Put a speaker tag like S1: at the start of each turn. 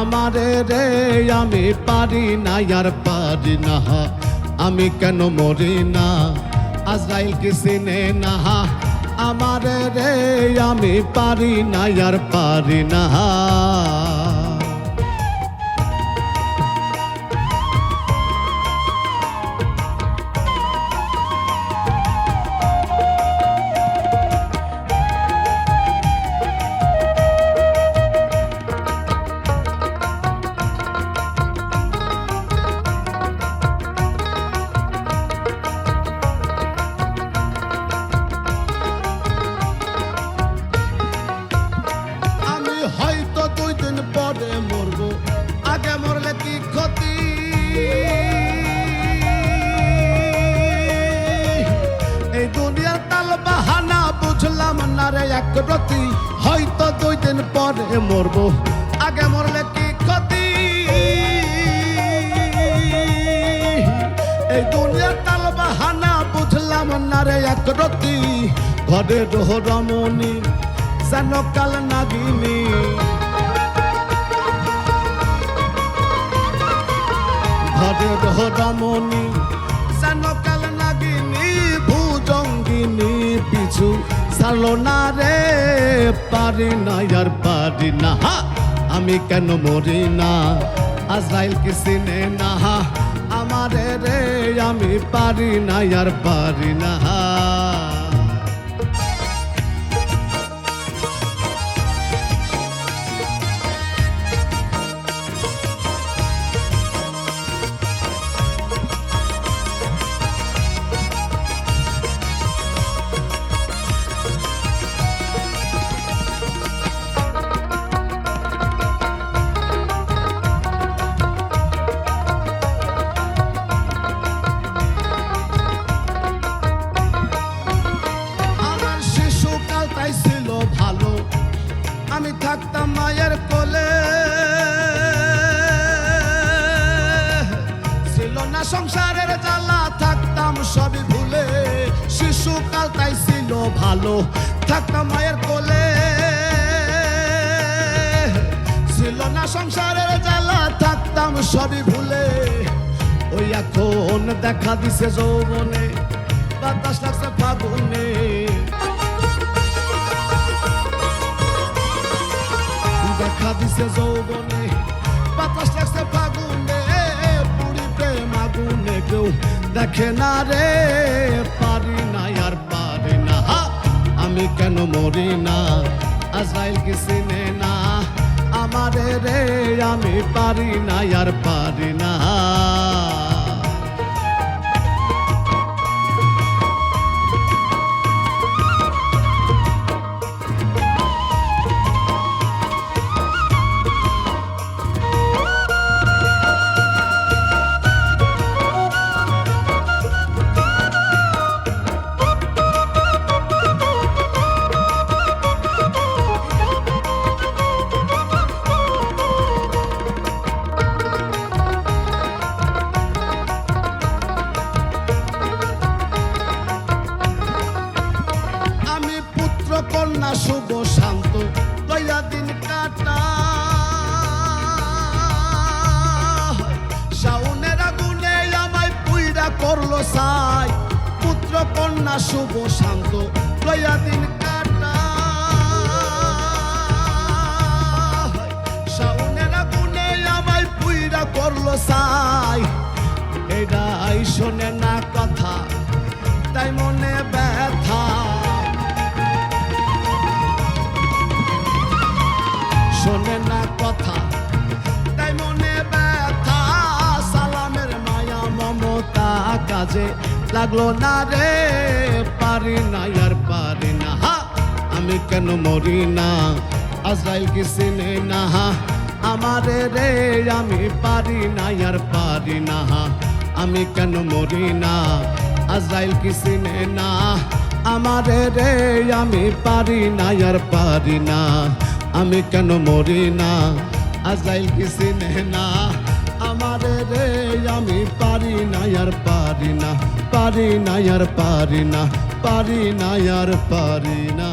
S1: আমারে রে, আমি পারি না, আর পারি না। হা আমি কেন মরি না? আজরাইল কি চিনে না? হা আমারে রে, আমি পারি না, আর পারি না। বুঝলাম না রে এক রতি হয়তো দুই দিন পরে মরবো। আগে মরলে কি ক্ষতি? এই দুনিয়ার তাল বাহানা বুঝলাম না রে এক রতি ঘরে রহ যেন কাল নাগিনী। ঘরে রহ যেন সালো না রে পারি না আর পারি না। হা, আমি কেন মরি না? আজরাইল কি সিনে না? হা, আমারে রে আমি পারি না আর পারি না। আমার সংসারের জ্বালা থাকতাম সবই ভুলে। শিশুকাল তাই ছিল ভালো, থাকতাম মায়ের কোলে। ছিল না সংসারের জ্বালা, থাকতাম সবই ভুলে। ওই এখন দেখা দিছে যৌবনে, বাতাস লাগছে ফাগুনে। দেখা দিছে যৌবনে। দেখে না রে, পারি না আর পারি না। আমি কেন মরি না? আজরাইল কি চিনে না? আমারে রে, আমি পারি না আর পারি না। কন্যা শুভ শান্ত দয়া দিন কাটা। শাউনের আগুনে আমায় পুইরা করল সাই, পুত্র কন্যা শুভ শান্ত দয়া দিন কাটা। শাউনের আগুনে আমায় পুইরা করল সাই এটাই শোনে না কথা, তাই মনে ব্যথা শোনে না কথা। তাই মনে ব্যথা, সালামের মায়া, মমতা কাজে লাগল না রে, পারি না আর পারি না। হা, আমি কেন মরি না? আজরাইল কি চিনে না? আমারে রে, আমি পারি না আর পারি না। আমি কেন মরি না? আজরাইল কি চিনে না? আমারে রে, আমি পারি না আর পারি না। আমি কেন মরি না? আজাইল কি চিনে না আমারে রে, আমি পারি না, আর পারি না পারি না, আর পারি না পারি না, আর পারি না।